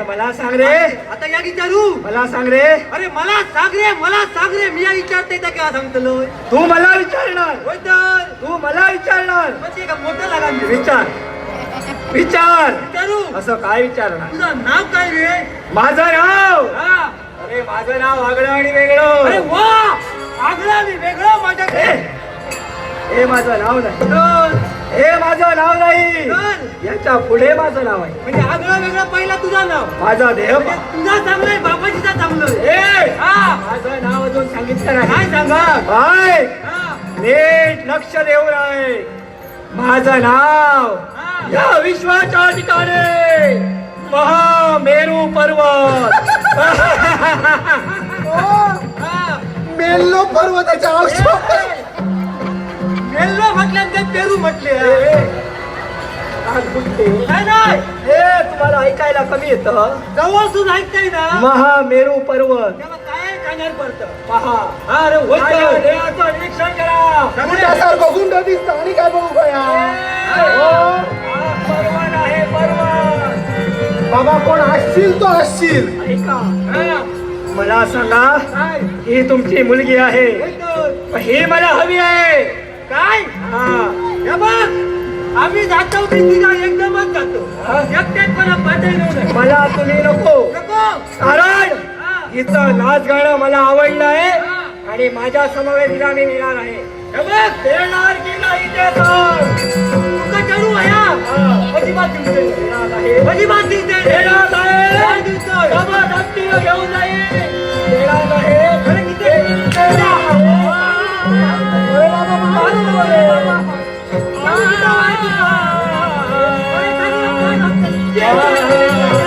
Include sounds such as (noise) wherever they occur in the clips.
मला सांग रे. आता या विचारू. मला सांग रे. अरे मला सांग रे मला सांग रे. मी या विचारते त्या केव्हा सांगतलो? तू मला विचारणार. होय तर. तू मला विचारणार. म्हणजे का मोठं लागा विचार. विचार. विचारू. असं काय विचारणार? तुझं नाव काय रे? माझं नाव. हा. अरे माझं नाव आगळं आणि अरे वेगळं वा. आगळा मी वेगळं माझ्याकडे. हे माझं नाव नाही. तर, हे माझं नाव नाही. तर, याच्यापुढे माझं नाव आहे. म्हणजे आगळं वेगळं पहिला तुझं नाव. माझा देह म्हणजे तुझा चांगलंय बाबाजीचा चांगलं ए! हा. माझं नाव अजून सांगितलं काय नाही सांगा? काय हा नीट लक्ष देऊन आहे माझं नाव. या विश्वाच्या ठिकाणी. महामेरू पर्वत. (laughs) हा. मेल्लो पर्वताच्या मेल्लो म्हटल्यानंतर पेरू म्हटले. काय नाही. हे तुम्हाला ऐकायला कमी येतं. जवळ सुद्धा ऐकताय ना. महामेरू पर्वत. तेव्हा काय कानार पडतं पहा. अरे तर. देहाचं निरीक्षण करा. गुंडासारखं गुंड दिसत. आणि काय बघू बया हो, पर्वत आहे पर्वत. बाबा कोण असशील तो असशील. ऐका. हा. मला सांगा काय? ही तुमची मुलगी आहे. होय तर. ही मला हवी आहे. काय? हा. हे बघ. आम्ही जातो की तिघा एकदमच जातो? एकट्यात मला पाठवलं नाही मला तुम्ही नको नको कारण. हिचं नाच गाणं मला आवडलं आहे. आणि माझ्या समवेतीला मी नेणार आहे बघ देणार की नाही ते सांग. तुका चढू आहे. अजिबात आहे. अजिबात? जबरदस्तीनं घेऊन Yeah.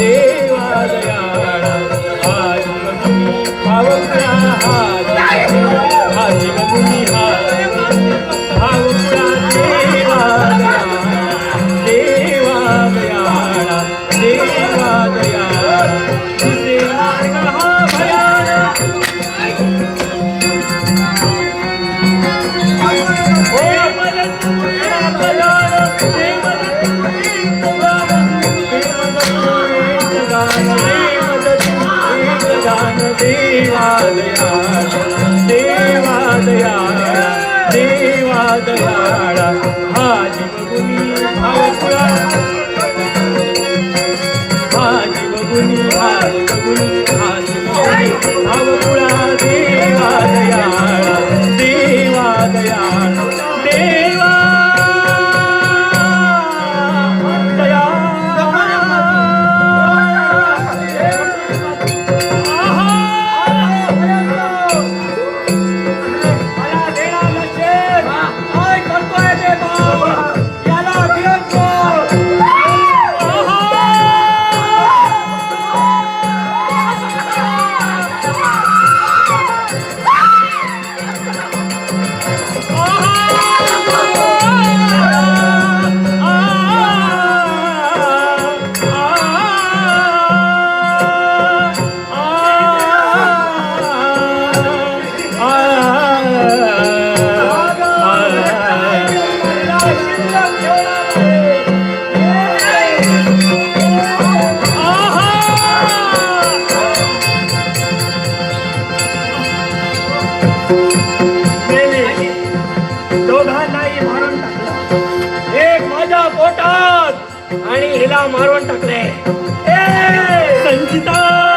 রে देवादयाळा हा जीवगुणी भावपुरा हा जीवगुणी हा हा जीवगुणी देवादयाळा देवादयाळा तरी मारून टाकलं. एक माझ्या पोटात आणि हिला मारून टाकले संचिता!